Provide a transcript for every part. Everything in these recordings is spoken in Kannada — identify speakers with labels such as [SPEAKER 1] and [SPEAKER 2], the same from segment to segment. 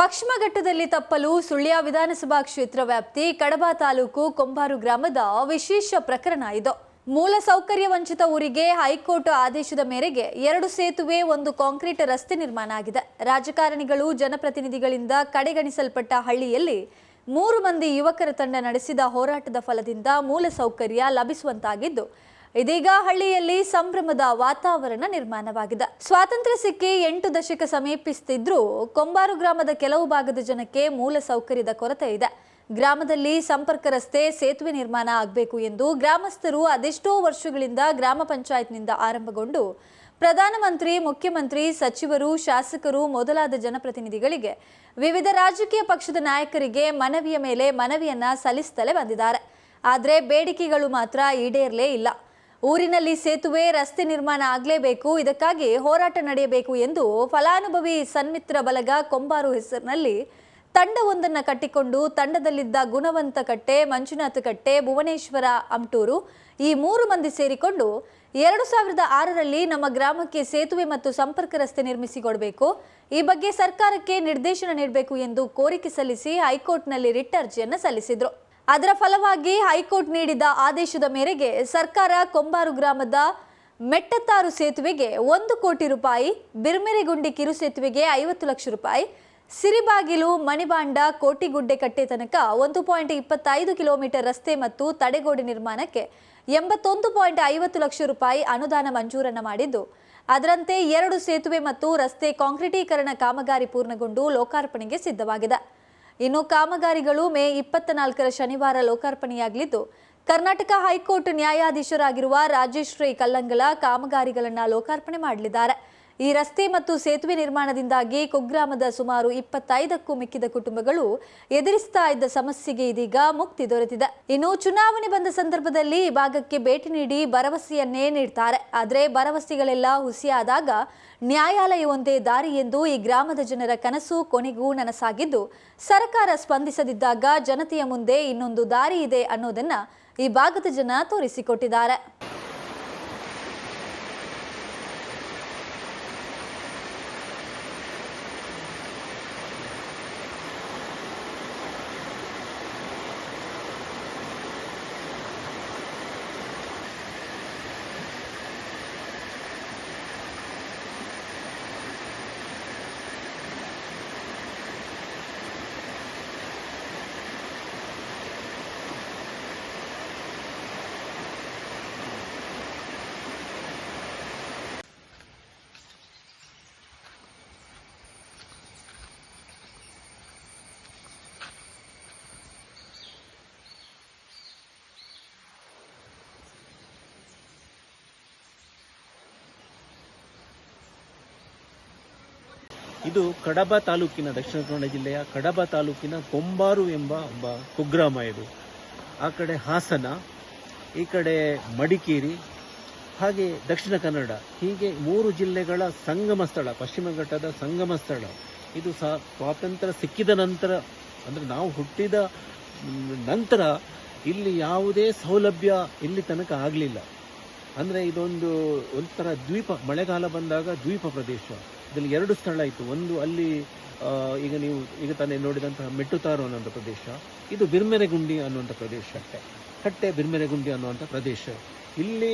[SPEAKER 1] ಪಶ್ಚಿಮಘಟ್ಟದಲ್ಲಿ ತಪ್ಪಲು ಸುಳ್ಯ ವಿಧಾನಸಭಾ ಕ್ಷೇತ್ರ ವ್ಯಾಪ್ತಿ ಕಡಬ ತಾಲೂಕು ಕೊಂಬಾರು ಗ್ರಾಮದ ವಿಶೇಷ ಪ್ರಕರಣ ಇದು. ಮೂಲ ಸೌಕರ್ಯ ವಂಚಿತ ಊರಿಗೆ ಹೈಕೋರ್ಟ್ ಆದೇಶದ ಮೇರೆಗೆ ಎರಡು ಸೇತುವೆ, ಒಂದು ಕಾಂಕ್ರೀಟ್ ರಸ್ತೆ ನಿರ್ಮಾಣ ಆಗಿದೆ. ರಾಜಕಾರಣಿಗಳು, ಜನಪ್ರತಿನಿಧಿಗಳಿಂದ ಕಡೆಗಣಿಸಲ್ಪಟ್ಟ ಹಳ್ಳಿಯಲ್ಲಿ ಮೂರು ಮಂದಿ ಯುವಕರ ತಂಡ ನಡೆಸಿದ ಹೋರಾಟದ ಫಲದಿಂದ ಮೂಲ ಸೌಕರ್ಯ ಲಭಿಸುವಂತಾಗಿದ್ದು ಇದೀಗ ಹಳ್ಳಿಯಲ್ಲಿ ಸಂಭ್ರಮದ ವಾತಾವರಣ ನಿರ್ಮಾಣವಾಗಿದೆ. ಸ್ವಾತಂತ್ರ್ಯ ಸಿಕ್ಕಿ ಎಂಟು ದಶಕ ಸಮೀಪಿಸುತ್ತಿದ್ರೂ ಕೊಂಬಾರು ಗ್ರಾಮದ ಕೆಲವು ಭಾಗದ ಜನಕ್ಕೆ ಮೂಲ ಸೌಕರ್ಯದ ಕೊರತೆ ಇದೆ. ಗ್ರಾಮದಲ್ಲಿ ಸಂಪರ್ಕ ರಸ್ತೆ, ಸೇತುವೆ ನಿರ್ಮಾಣ ಆಗಬೇಕು ಎಂದು ಗ್ರಾಮಸ್ಥರು ಅದೆಷ್ಟೋ ವರ್ಷಗಳಿಂದ ಗ್ರಾಮ ಪಂಚಾಯತ್ನಿಂದ ಆರಂಭಗೊಂಡು ಪ್ರಧಾನಮಂತ್ರಿ, ಮುಖ್ಯಮಂತ್ರಿ, ಸಚಿವರು, ಶಾಸಕರು ಮೊದಲಾದ ಜನಪ್ರತಿನಿಧಿಗಳಿಗೆ ವಿವಿಧ ರಾಜಕೀಯ ಪಕ್ಷದ ನಾಯಕರಿಗೆ ಮನವಿಯ ಮೇಲೆ ಮನವಿಯನ್ನ ಸಲ್ಲಿಸುತ್ತಲೇ ಬಂದಿದ್ದಾರೆ. ಆದರೆ ಬೇಡಿಕೆಗಳು ಮಾತ್ರ ಈಡೇರಲೇ ಇಲ್ಲ. ಊರಿನಲ್ಲಿ ಸೇತುವೆ, ರಸ್ತೆ ನಿರ್ಮಾಣ ಆಗಲೇಬೇಕು, ಇದಕ್ಕಾಗಿ ಹೋರಾಟ ನಡೆಯಬೇಕು ಎಂದು ಫಲಾನುಭವಿ ಸನ್ಮಿತ್ರ ಬಲಗ ಕೊಂಬಾರು ಹೆಸರಿನಲ್ಲಿ ತಂಡವೊಂದನ್ನು ಕಟ್ಟಿಕೊಂಡು ತಂಡದಲ್ಲಿದ್ದ ಗುಣವಂತ ಕಟ್ಟೆ, ಮಂಜುನಾಥ ಕಟ್ಟೆ, ಭುವನೇಶ್ವರ, ಅಮ್ಟೂರು ಈ ಮೂರು ಮಂದಿ ಸೇರಿಕೊಂಡು ಎರಡು ಸಾವಿರದ ಆರರಲ್ಲಿ ನಮ್ಮ ಗ್ರಾಮಕ್ಕೆ ಸೇತುವೆ ಮತ್ತು ಸಂಪರ್ಕ ರಸ್ತೆ ನಿರ್ಮಿಸಿಕೊಡಬೇಕು. ಈ ಬಗ್ಗೆ ಸರ್ಕಾರಕ್ಕೆ ನಿರ್ದೇಶನ ನೀಡಬೇಕು ಎಂದು ಕೋರಿಕೆ ಸಲ್ಲಿಸಿ ಹೈಕೋರ್ಟ್ನಲ್ಲಿ ರಿಟ್ ಅರ್ಜಿಯನ್ನು ಸಲ್ಲಿಸಿದ್ರು. ಅದರ ಫಲವಾಗಿ ಹೈಕೋರ್ಟ್ ನೀಡಿದ ಆದೇಶದ ಮೇರೆಗೆ ಸರ್ಕಾರ ಕೊಂಬಾರು ಗ್ರಾಮದ ಮೆಟ್ಟತ್ತಾರು ಸೇತುವೆಗೆ ಒಂದು ಕೋಟಿ ರೂಪಾಯಿ, ಬಿರ್ಮೆರೆಗುಂಡಿ ಕಿರು ಸೇತುವೆಗೆ ಐವತ್ತು ಲಕ್ಷ ರೂಪಾಯಿ, ಸಿರಿಬಾಗಿಲು, ಮಣಿಬಾಂಡ, ಕೋಟಿಗುಡ್ಡೆ ಕಟ್ಟೆ ತನಕ ಒಂದು ಪಾಯಿಂಟ್ ಇಪ್ಪತ್ತೈದು ಕಿಲೋಮೀಟರ್ ರಸ್ತೆ ಮತ್ತು ತಡೆಗೋಡೆ ನಿರ್ಮಾಣಕ್ಕೆ ಎಂಬತ್ತೊಂದು ಪಾಯಿಂಟ್ ಐವತ್ತು ಲಕ್ಷ ರೂಪಾಯಿ ಅನುದಾನ ಮಂಜೂರನ್ನು ಮಾಡಿದ್ದು. ಅದರಂತೆ ಎರಡು ಸೇತುವೆ ಮತ್ತು ರಸ್ತೆ ಕಾಂಕ್ರೀಟೀಕರಣ ಕಾಮಗಾರಿ ಪೂರ್ಣಗೊಂಡು ಲೋಕಾರ್ಪಣೆಗೆ ಸಿದ್ಧವಾಗಿದೆ. ಇನ್ನು ಕಾಮಗಾರಿಗಳು ಮೇ ಇಪ್ಪತ್ತ ನಾಲ್ಕರ ಶನಿವಾರ ಲೋಕಾರ್ಪಣೆಯಾಗಲಿದ್ದು, ಕರ್ನಾಟಕ ಹೈಕೋರ್ಟ್ ನ್ಯಾಯಾಧೀಶರಾಗಿರುವ ರಾಜೇಶ್ರೀ ಕಲ್ಲಂಗಲ ಕಾಮಗಾರಿಗಳನ್ನು ಲೋಕಾರ್ಪಣೆ ಮಾಡಲಿದ್ದಾರೆ. ಈ ರಸ್ತೆ ಮತ್ತು ಸೇತುವೆ ನಿರ್ಮಾಣದಿಂದಾಗಿ ಕುಗ್ರಾಮದ ಸುಮಾರು ಇಪ್ಪತ್ತೈದಕ್ಕೂ ಮಿಕ್ಕಿದ ಕುಟುಂಬಗಳು ಎದುರಿಸ್ತಾ ಇದ್ದ ಸಮಸ್ಯೆಗೆ ಇದೀಗ ಮುಕ್ತಿ ದೊರೆತಿದೆ. ಇನ್ನು ಚುನಾವಣೆ ಬಂದ ಸಂದರ್ಭದಲ್ಲಿ ಈ ಭಾಗಕ್ಕೆ ಭೇಟಿ ನೀಡಿ ಭರವಸೆಯನ್ನೇ ನೀಡ್ತಾರೆ. ಆದರೆ ಭರವಸೆಗಳೆಲ್ಲ ಹುಸಿಯಾದಾಗ ನ್ಯಾಯಾಲಯ ಒಂದೇ ದಾರಿ ಎಂದು ಈ ಗ್ರಾಮದ ಜನರ ಕನಸು ಕೊನೆಗೂ ನನಸಾಗಿದ್ದು, ಸರ್ಕಾರ ಸ್ಪಂದಿಸದಿದ್ದಾಗ ಜನತೆಯ ಮುಂದೆ ಇನ್ನೊಂದು ದಾರಿ ಇದೆ ಅನ್ನೋದನ್ನ ಈ ಭಾಗದ ಜನ ತೋರಿಸಿಕೊಟ್ಟಿದ್ದಾರೆ.
[SPEAKER 2] ಇದು ಕಡಬ ತಾಲೂಕಿನ ದಕ್ಷಿಣ ಕನ್ನಡ ಜಿಲ್ಲೆಯ ಕಡಬ ತಾಲೂಕಿನ ಕೊಂಬಾರು ಎಂಬ ಒಬ್ಬ ಕುಗ್ರಾಮ ಇದು. ಆ ಕಡೆ ಹಾಸನ, ಈ ಕಡೆ ಮಡಿಕೇರಿ, ಹಾಗೆ ದಕ್ಷಿಣ ಕನ್ನಡ. ಹೀಗೆ ಮೂರು ಜಿಲ್ಲೆಗಳ ಸಂಗಮ ಸ್ಥಳ, ಪಶ್ಚಿಮ ಘಟ್ಟದ ಸಂಗಮ ಸ್ಥಳ. ಇದು ಸಹ ಸ್ವಾತಂತ್ರ್ಯ ಸಿಕ್ಕಿದ ನಂತರ, ಅಂದರೆ ನಾವು ಹುಟ್ಟಿದ ನಂತರ ಇಲ್ಲಿ ಯಾವುದೇ ಸೌಲಭ್ಯ ಇಲ್ಲಿ ತನಕ ಆಗಲಿಲ್ಲ. ಅಂದರೆ ಇದೊಂದು ಒಂಥರ ದ್ವೀಪ, ಮಳೆಗಾಲ ಬಂದಾಗ ದ್ವೀಪ ಪ್ರದೇಶ. ಇದರಲ್ಲಿ ಎರಡು ಸ್ಥಳ ಇತ್ತು. ಒಂದು ಅಲ್ಲಿ ಈಗ ನೀವು, ಈಗ ತಾನೇ ನೋಡಿದಂತಹ ಮೆಟ್ಟುತಾರು ಅನ್ನುವಂಥ ಪ್ರದೇಶ. ಇದು ಬಿರ್ಮೆರೆಗುಂಡಿ ಅನ್ನುವಂಥ ಪ್ರದೇಶ. ಕಟ್ಟೆ. ಬಿರ್ಮೆರೆಗುಂಡಿ ಅನ್ನುವಂಥ ಪ್ರದೇಶ. ಇಲ್ಲಿ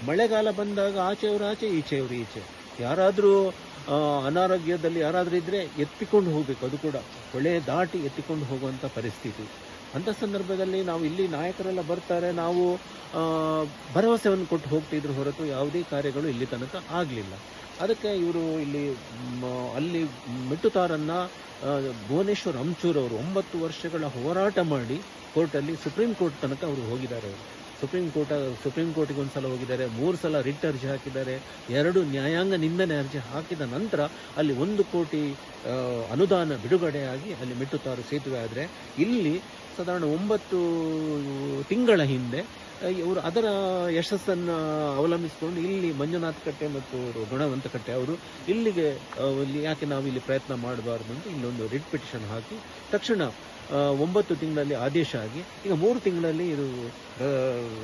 [SPEAKER 2] ಮಳೆಗಾಲ ಬಂದಾಗ ಆಚೆಯವರು ಆಚೆ, ಈಚೆಯವರು ಈಚೆ. ಯಾರಾದರೂ ಅನಾರೋಗ್ಯದಲ್ಲಿ ಯಾರಾದರೂ ಇದ್ರೆ ಎತ್ತಿಕೊಂಡು ಹೋಗಬೇಕು. ಅದು ಕೂಡ ಹೊಳೆ ದಾಟಿ ಎತ್ತಿಕೊಂಡು ಹೋಗುವಂಥ ಪರಿಸ್ಥಿತಿ. ಅಂಥ ಸಂದರ್ಭದಲ್ಲಿ ನಾವು ಇಲ್ಲಿ ನಾಯಕರೆಲ್ಲ ಬರ್ತಾರೆ. ನಾವು ಭರವಸೆಯನ್ನು ಕೊಟ್ಟು ಹೋಗ್ತಿದ್ರು ಹೊರತು ಯಾವುದೇ ಕಾರ್ಯಗಳು ಇಲ್ಲಿ ತನಕ ಆಗಲಿಲ್ಲ. ಅದಕ್ಕೆ ಇವರು ಇಲ್ಲಿ ಅಲ್ಲಿ ಮೆಟ್ಟುತಾರನ್ನ ಭುವನೇಶ್ವರ್ ಅಂಚೂರ್ ಅವರು ಒಂಬತ್ತು ವರ್ಷಗಳ ಹೋರಾಟ ಮಾಡಿ ಕೋರ್ಟಲ್ಲಿ ಸುಪ್ರೀಂ ಕೋರ್ಟ್ ತನಕ ಅವರು ಹೋಗಿದ್ದಾರೆ. ಅವರು ಸುಪ್ರೀಂ ಕೋರ್ಟ್, ಸುಪ್ರೀಂ ಕೋರ್ಟಿಗೆ ಒಂದು ಸಲ ಹೋಗಿದ್ದಾರೆ. ಮೂರು ಸಲ ರಿಟ್ ಅರ್ಜಿ ಹಾಕಿದ್ದಾರೆ. ಎರಡು ನ್ಯಾಯಾಂಗ ನಿಂದನೆ ಅರ್ಜಿ ಹಾಕಿದ ನಂತರ ಅಲ್ಲಿ ಒಂದು ಕೋಟಿ ಅನುದಾನ ಬಿಡುಗಡೆಯಾಗಿ ಅಲ್ಲಿ ಮೆಟ್ಟುತಾರು ಸೇತುವೆ ಆದರೆ. ಇಲ್ಲಿ ಸಾಧಾರಣ ಒಂಬತ್ತು ತಿಂಗಳ ಹಿಂದೆ ಇವರು ಅದರ ಯಶಸ್ಸನ್ನು ಅವಲಂಬಿಸಿಕೊಂಡು ಇಲ್ಲಿ ಮಂಜುನಾಥ್ ಕಟ್ಟೆ ಮತ್ತು ಗುಣವಂತ ಕಟ್ಟೆ ಅವರು ಇಲ್ಲಿಗೆ ಇಲ್ಲಿ ಯಾಕೆ ನಾವು ಇಲ್ಲಿ ಪ್ರಯತ್ನ ಮಾಡಬಾರ್ದು ಅಂತ ಇಲ್ಲೊಂದು ರಿಟ್ ಪಿಟಿಷನ್ ಹಾಕಿ ತಕ್ಷಣ ಒಂಬತ್ತು ತಿಂಗಳಲ್ಲಿ ಆದೇಶ ಆಗಿ, ಈಗ ಮೂರು ತಿಂಗಳಲ್ಲಿ ಇದು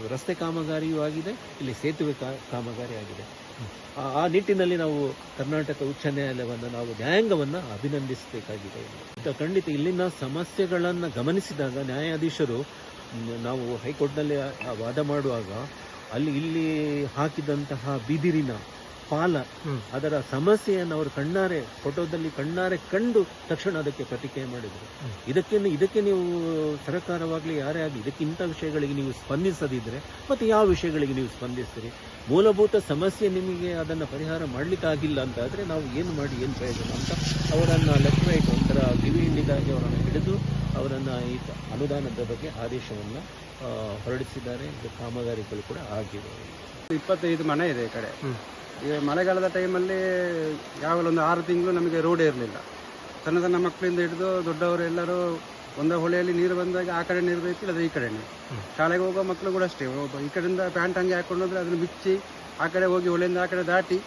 [SPEAKER 2] ರಸ್ತೆ ಕಾಮಗಾರಿಯೂ ಆಗಿದೆ, ಇಲ್ಲಿ ಸೇತುವೆ ಕಾಮಗಾರಿ ಆಗಿದೆ. ಆ- ನಿಟ್ಟಿನಲ್ಲಿ ನಾವು ಕರ್ನಾಟಕ ಉಚ್ಚ ನ್ಯಾಯಾಲಯವನ್ನು ನಾವು ನ್ಯಾಯಾಂಗವನ್ನು ಅಭಿನಂದಿಸಬೇಕಾಗಿದೆ. ಖಂಡಿತ ಇಲ್ಲಿನ ಸಮಸ್ಯೆಗಳನ್ನು ಗಮನಿಸಿದಾಗ ನ್ಯಾಯಾಧೀಶರು ನಾವು ಹೈಕೋರ್ಟ್ನಲ್ಲಿ ವಾದ ಮಾಡುವಾಗ ಅಲ್ಲಿ ಇಲ್ಲಿ ಹಾಕಿದಂತಹ ಬಿದಿರಿನ ಪಾಲ ಅದರ ಸಮಸ್ಯೆಯನ್ನು ಅವರು ಕಣ್ಣಾರೆ ಫೋಟೋದಲ್ಲಿ ಕಣ್ಣಾರೆ ಕಂಡು ತಕ್ಷಣ ಅದಕ್ಕೆ ಪ್ರತಿಕ್ರಿಯೆ ಮಾಡಿದರು. ಇದಕ್ಕೆ ಇದಕ್ಕೆ ನೀವು ಸರ್ಕಾರವಾಗಲಿ ಯಾರೇ ಆಗಲಿ ಇದಕ್ಕೆ ಇಂಥ ವಿಷಯಗಳಿಗೆ ನೀವು ಸ್ಪಂದಿಸದಿದ್ದರೆ ಮತ್ತೆ ಯಾವ ವಿಷಯಗಳಿಗೆ ನೀವು ಸ್ಪಂದಿಸ್ತೀರಿ? ಮೂಲಭೂತ ಸಮಸ್ಯೆ ನಿಮಗೆ ಅದನ್ನು ಪರಿಹಾರ ಮಾಡಲಿಕ್ಕಾಗಿಲ್ಲ ಅಂತ ಆದರೆ ನಾವು ಏನು ಮಾಡಿ ಏನು ಪ್ರಯೋಜನ ಅಂತ ಅವರನ್ನು ಲೆಫ್ಟ್ ರೈಟ್ ಒಂಥರ ಕಿವಿ ಹಿಂಡಿದಾಗಿ ಅವರನ್ನು ಹಿಡಿದು ಅವರನ್ನು ಈ ಅನುದಾನದ ಬಗ್ಗೆ ಆದೇಶವನ್ನು ಹೊರಡಿಸಿದ್ದಾರೆ. ಇದು ಕಾಮಗಾರಿಗಳು ಕೂಡ ಆಗಿವೆ.
[SPEAKER 3] ಇಪ್ಪತ್ತೈದು ಮನೆ ಇದೆ ಈ ಕಡೆ. ಈಗ ಮಳೆಗಾಲದ ಟೈಮಲ್ಲಿ ಯಾವಾಗಲೂ ಒಂದು ಆರು ತಿಂಗಳು ನಮಗೆ ರೋಡ್ ಇರಲಿಲ್ಲ. ಸಣ್ಣ ಸಣ್ಣ ಮಕ್ಕಳಿಂದ ಹಿಡಿದು ದೊಡ್ಡವರು ಎಲ್ಲರೂ ಒಂದೇ ಹೊಳೆಯಲ್ಲಿ ನೀರು ಬಂದಾಗ ಆ ಕಡೆ ನೀರು ಬೇಕು ಇಲ್ಲದ್ರೆ ಈ ಕಡೆನೇ ಶಾಲೆಗೆ ಹೋಗೋ ಮಕ್ಕಳು ಕೂಡ ಅಷ್ಟೇ. ಒಬ್ಬ ಈ ಕಡೆಯಿಂದ ಪ್ಯಾಂಟ್ ಹಂಗೆ ಹಾಕೊಂಡು ಹೋದ್ರೆ ಅದನ್ನು ಬಿಚ್ಚಿ ಆ ಕಡೆ ಹೋಗಿ ಹೊಳೆಯಿಂದ ಆ ಕಡೆ ದಾಟಿ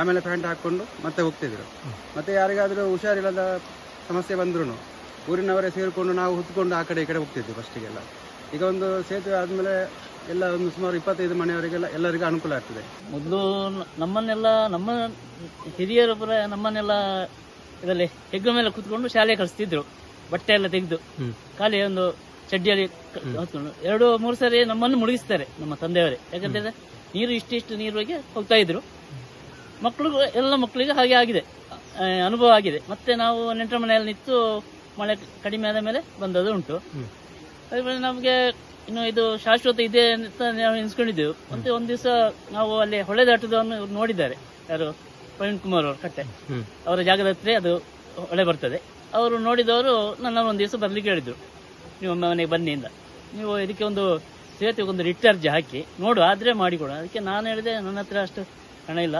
[SPEAKER 3] ಆಮೇಲೆ ಪ್ಯಾಂಟ್ ಹಾಕ್ಕೊಂಡು ಮತ್ತೆ ಹೋಗ್ತಿದ್ರು. ಮತ್ತೆ ಯಾರಿಗಾದರೂ ಹುಷಾರಿಲ್ಲದ ಸಮಸ್ಯೆ ಬಂದ್ರು ಊರಿನವರೇ ಸೇರಿಕೊಂಡು ನಾವು ಹೊತ್ಕೊಂಡು ಆ ಕಡೆ ಈ ಕಡೆ ಹೋಗ್ತಿದ್ವಿ ಫಸ್ಟಿಗೆಲ್ಲ ಈಗ ಒಂದು ಸೇತುವೆ ಆದಮೇಲೆ ಎಲ್ಲ ಒಂದು ಸುಮಾರು ಇಪ್ಪತ್ತೈದು ಮನೆಯವರಿಗೆಲ್ಲ ಎಲ್ಲರಿಗೂ ಅನುಕೂಲ ಆಗ್ತದೆ.
[SPEAKER 4] ಮೊದಲು ನಮ್ಮನ್ನೆಲ್ಲ ನಮ್ಮ ಹಿರಿಯರು ಪುರ ನಮ್ಮನ್ನೆಲ್ಲ ಇದರಲ್ಲಿ ಹೆಗ್ಗ ಮೇಲೆ ಕುತ್ಕೊಂಡು ಶಾಲೆ ಕಳಿಸ್ತಿದ್ರು. ಬಟ್ಟೆ ಎಲ್ಲ ತೆಗೆದು. ಖಾಲಿ ಒಂದು ಚಡ್ಡಿಯಲ್ಲಿ ಹೊತ್ಕೊಂಡು. ಎರಡು ಮೂರು ಸಾರಿ ನಮ್ಮನ್ನು ಮುಳುಗಿಸ್ತಾರೆ ನಮ್ಮ ತಂದೆಯವರೇ. ಯಾಕಂತಂದ್ರೆ ನೀರು ಇಷ್ಟಿಷ್ಟು ಹೋಗಿ ಹೋಗ್ತಾ ಇದ್ರು. ಮಕ್ಕಳು ಎಲ್ಲ ಮಕ್ಕಳಿಗೆ ಹಾಗೆ ಆಗಿದೆ. ಅನುಭವ ಆಗಿದೆ. ಮತ್ತೆ ನಾವು ನೆಂಟರ ಮನೆಯಲ್ಲಿ ನಿಂತು ಮಳೆ ಕಡಿಮೆ ಆದ ಮೇಲೆ ಬಂದದ್ದು ಉಂಟು. ಅದೇ ನಮಗೆ ಇನ್ನು ಇದು ಶಾಶ್ವತ ಇದೆ ಅಂತ ನಾವು ಎನ್ಸ್ಕೊಂಡಿದ್ದೆವು. ಮತ್ತೆ ಒಂದ್ ದಿವಸ ನಾವು ಅಲ್ಲಿ ಹೊಳೆ ದಾಟುದನ್ನು ನೋಡಿದ್ದಾರೆ. ಯಾರು? ಪ್ರವೀಣ್ ಕುಮಾರ್ ಅವರು ಕಟ್ಟೆ. ಅವರ ಜಾಗದ ಹತ್ರ ಅದು ಹೊಳೆ ಬರ್ತದೆ. ಅವರು ನೋಡಿದವರು ನನ್ನ ಒಂದು ದಿವಸ ಬರ್ಲಿಕ್ಕೆ ಹೇಳಿದ್ರು. ನೀವು ಮನೆಗೆ ಬನ್ನಿ ಅಂತ. ನೀವು ಇದಕ್ಕೆ ಒಂದು ಸೇತುವೆ ಒಂದು ರಿಚಾರ್ಜ್ ಹಾಕಿ ನೋಡು ಆದ್ರೆ ಮಾಡಿಕೊಡೋಣ ಅದಕ್ಕೆ ನಾನು ಹೇಳಿದೆ ನನ್ನ ಹತ್ರ ಅಷ್ಟು ಹಣ ಇಲ್ಲ.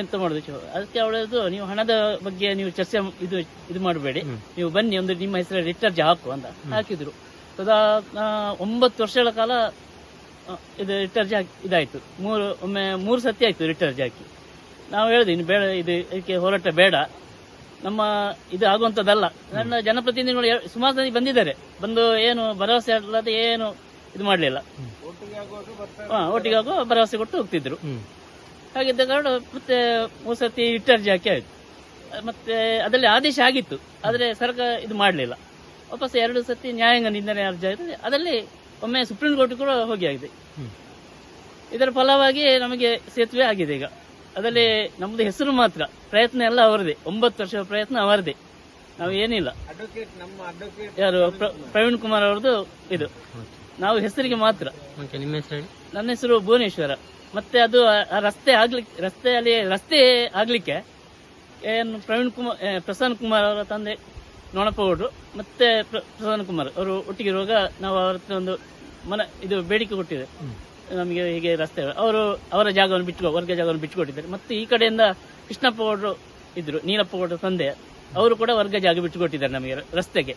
[SPEAKER 4] ಎಂತ ಮಾಡುದು ಚೋ ಅದಕ್ಕೆ ಅವಳದು ನೀವು ಹಣದ ಬಗ್ಗೆ ನೀವು ಚರ್ಚೆ ಇದು ಇದು ಮಾಡಬೇಡಿ. ನೀವು ಬನ್ನಿ ಒಂದು ನಿಮ್ಮ ಹೆಸರು ರಿಚಾರ್ಜ್ ಹಾಕು ಅಂತ ಹಾಕಿದ್ರು. ಸದಾ ಒಂಬತ್ತು ವರ್ಷಗಳ ಕಾಲ ಇದು ರಿಚಾರ್ಜ್ ಹಾಕಿ ಇದಾಯ್ತು. ಮೂರು ಒಮ್ಮೆ ಮೂರು ಸತಿ ಆಯ್ತು ರಿಚಾರ್ಜ್ ಹಾಕಿ ನಾವು ಹೇಳಿದ್ವಿ ಇನ್ನು ಬೇಡ ಇದು ಇದಕ್ಕೆ ಹೋರಾಟ ಬೇಡ. ನಮ್ಮ ಇದು ಆಗುವಂಥದ್ದಲ್ಲ. ನನ್ನ ಜನಪ್ರತಿನಿಧಿಗಳು ಸುಮಾರು ಜನ ಬಂದಿದ್ದಾರೆ. ಬಂದು ಏನು ಭರವಸೆ ಅಲ್ಲದೆ ಏನು ಇದು ಮಾಡಲಿಲ್ಲ. ಹಾ ಒಟ್ಟಿಗೆ ಆಗುವ ಭರವಸೆ ಕೊಟ್ಟು ಹೋಗ್ತಿದ್ರು. ಹಾಗಿದ್ದ ಕಾರಣ ಮತ್ತೆ ಮೂಸತಿ ಇಟ್ಟರ್ಜಿ ಹಾಕಿ ಆಯ್ತು. ಮತ್ತೆ ಅದರಲ್ಲಿ ಆದೇಶ ಆಗಿತ್ತು. ಆದರೆ ಸರ್ಕಾರ ಇದು ಮಾಡಲಿಲ್ಲ. ವಾಪಸ್ ಎರಡು ಸತಿ ನ್ಯಾಯಾಂಗ ನಿಂದನೆ ಅರ್ಜಿ ಆಗಿದೆ. ಅದರಲ್ಲಿ ಒಮ್ಮೆ ಸುಪ್ರೀಂ ಕೋರ್ಟ್ ಕೂಡ ಹೋಗಿ ಆಗಿದೆ. ಇದರ ಫಲವಾಗಿ ನಮಗೆ ಸೇತುವೆ ಆಗಿದೆ ಈಗ. ಅದರಲ್ಲಿ ನಮ್ದು ಹೆಸರು ಮಾತ್ರ. ಪ್ರಯತ್ನ ಎಲ್ಲ ಅವರದೇ. ಒಂಬತ್ತು ವರ್ಷ ಪ್ರಯತ್ನ ಅವರದೇ. ನಾವು ಏನಿಲ್ಲ. ಯಾರು? ಪ್ರ- ಪ್ರವೀಣ್ ಕುಮಾರ್ ಅವರದು ಇದು. ನಾವು ಹೆಸರಿಗೆ ಮಾತ್ರ.
[SPEAKER 5] ನಿಮ್ಮ ಹೆಸರು ಹೇಳಿ?
[SPEAKER 4] ನನ್ನ ಹೆಸರು ಭುವನೇಶ್ವರ. ಮತ್ತೆ ಅದು ರಸ್ತೆ ಆಗ್ಲಿಕ್ಕೆ ರಸ್ತೆಯಲ್ಲಿ ರಸ್ತೆ ಆಗ್ಲಿಕ್ಕೆ ಏನು ಪ್ರವೀಣ್ ಕುಮಾರ್ ಪ್ರಸನ್ನ ಕುಮಾರ್ ಅವರ ತಂದೆ ನೋಣಪ್ಪ ಗೌಡ್ರು ಮತ್ತೆ ಪ್ರ- ಪ್ರಸನ್ನ ಕುಮಾರ್ ಅವರು ಒಟ್ಟಿಗೆ ಇರುವಾಗ ನಾವು ಅವರ ಒಂದು ಮನ ಇದು ಬೇಡಿಕೆ ಕೊಟ್ಟಿದೆ. ನಮಗೆ ಹೀಗೆ ರಸ್ತೆ ಅವರು ಅವರ ಜಾಗವನ್ನು ಬಿಟ್ಟು ವರ್ಗ ಜಾಗವನ್ನು ಬಿಟ್ಟುಕೊಟ್ಟಿದ್ದಾರೆ ಮತ್ತೆ ಈ ಕಡೆಯಿಂದ ಕೃಷ್ಣಪ್ಪ ಗೌಡ್ರು ಇದ್ರು ನೀಲಪ್ಪ ಗೌಡ್ರ ತಂದೆ ಅವರು ಕೂಡ ವರ್ಗ ಜಾಗ ಬಿಟ್ಟುಕೊಟ್ಟಿದ್ದಾರೆ ನಮಗೆ ರಸ್ತೆಗೆ.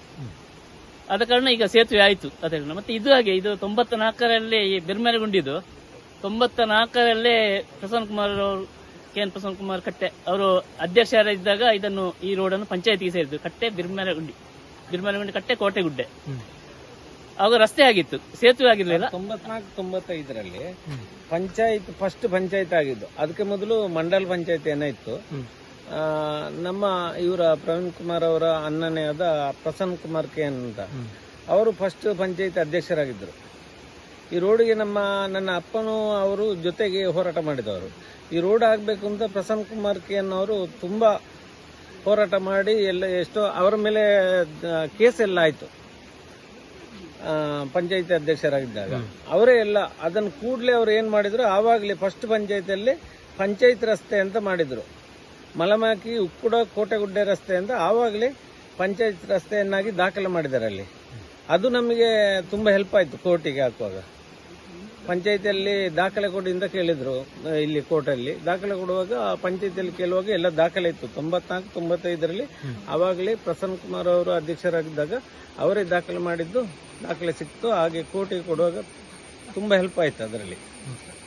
[SPEAKER 4] ಆದ ಕಾರಣ ಈಗ ಸೇತುವೆ ಆಯಿತು ಅದರಿಂದ. ಮತ್ತೆ ಇದು ಹಾಗೆ ಇದು ತೊಂಬತ್ತ ನಾಲ್ಕರಲ್ಲಿ ಈ ತೊಂಬತ್ತ ನಾಲ್ಕರಲ್ಲೇ ಪ್ರಸನ್ನ ಕುಮಾರ್ ಅವರು ಕೆ ಎನ್ ಪ್ರಸನ್ನ ಕುಮಾರ್ ಕಟ್ಟೆ ಅವರು ಅಧ್ಯಕ್ಷರಾಗಿದ್ದಾಗ ಇದನ್ನು ಈ ರೋಡನ್ನು ಪಂಚಾಯತಿಗೆ ಸೇರಿದ್ರು. ಕಟ್ಟೆ ಬಿರ್ಮಲಗುಂಡಿ ಬಿರ್ಮಲಗುಂಡಿ ಕಟ್ಟೆ ಕೋಟೆಗುಡ್ಡೆ. ಆಗ ರಸ್ತೆ ಆಗಿತ್ತು. ಸೇತುವೆ ಆಗಿರ್ಲಿಲ್ಲ.
[SPEAKER 6] ತೊಂಬತ್ನಾಲ್ಕು ತೊಂಬತ್ತೈದರಲ್ಲಿ ಪಂಚಾಯತ್ ಫಸ್ಟ್ ಪಂಚಾಯತ್ ಆಗಿದ್ದು. ಅದಕ್ಕೆ ಮೊದಲು ಮಂಡಲ್ ಪಂಚಾಯತ್ ಏನಾಯ್ತು ಆ, ನಮ್ಮ ಇವರ ಪ್ರವೀಣ್ ಕುಮಾರ್ ಅವರ ಅಣ್ಣನೇ ಆದ ಪ್ರಸನ್ನ ಕುಮಾರ್ ಕೆ ಅಂತ. ಅವರು ಫಸ್ಟ್ ಪಂಚಾಯತ್ ಅಧ್ಯಕ್ಷರಾಗಿದ್ದರು. ಈ ರೋಡಿಗೆ ನಮ್ಮ ನನ್ನ ಅಪ್ಪನೂ ಅವರು ಜೊತೆಗೆ ಹೋರಾಟ ಮಾಡಿದವರು. ಈ ರೋಡ್ ಆಗಬೇಕು ಅಂತ ಪ್ರಸನ್ನ ಕುಮಾರ್ ಕೆ ಅವರು ತುಂಬ ಹೋರಾಟ ಮಾಡಿ ಎಲ್ಲ ಎಷ್ಟೋ ಅವರ ಮೇಲೆ ಕೇಸ್ ಎಲ್ಲ ಆಯಿತು. ಪಂಚಾಯತಿ ಅಧ್ಯಕ್ಷರಾಗಿದ್ದಾಗ. ಅವರೇ ಎಲ್ಲ ಅದನ್ನು ಕೂಡಲೇ ಅವ್ರು ಏನು ಮಾಡಿದ್ರು ಆವಾಗಲೇ ಫಸ್ಟ್ ಪಂಚಾಯತಿಯಲ್ಲಿ ಪಂಚಾಯತ್ ರಸ್ತೆ ಅಂತ ಮಾಡಿದರು. ಮಲಮಾಕಿ ಉಕ್ಕುಡ ಕೋಟೆಗುಡ್ಡೆ ರಸ್ತೆ ಅಂತ ಆವಾಗಲೇ ಪಂಚಾಯತ್ ರಸ್ತೆಯನ್ನಾಗಿ ದಾಖಲೆ ಮಾಡಿದ್ದಾರೆ ಅಲ್ಲಿ. ಅದು ನಮಗೆ ತುಂಬ ಹೆಲ್ಪ್ ಆಯಿತು ಕೋರ್ಟಿಗೆ ಹಾಕುವಾಗ. ಪಂಚಾಯಿತಿಯಲ್ಲಿ ದಾಖಲೆ ಕೊಡಿ ಅಂತ ಕೇಳಿದ್ರು ಇಲ್ಲಿ ಕೋರ್ಟಲ್ಲಿ ದಾಖಲೆ ಕೊಡುವಾಗ ಪಂಚಾಯಿತಿಯಲ್ಲಿ ಪಂಚಾಯತಿಯಲ್ಲಿ ಕೇಳುವಾಗ ಎಲ್ಲ ದಾಖಲೆ ಇತ್ತು. ತೊಂಬತ್ನಾಲ್ಕು ತೊಂಬತ್ತೈದರಲ್ಲಿ ಆವಾಗಲೇ ಪ್ರಸನ್ನ ಕುಮಾರ್ ಅವರು ಅಧ್ಯಕ್ಷರಾಗಿದ್ದಾಗ ಅವರೇ ದಾಖಲೆ ಮಾಡಿದ್ದು ದಾಖಲೆ ಸಿಕ್ತು. ಹಾಗೆ ಕೋರ್ಟಿಗೆ ಕೊಡುವಾಗ ತುಂಬ ಹೆಲ್ಪ್ ಆಯಿತು ಅದರಲ್ಲಿ.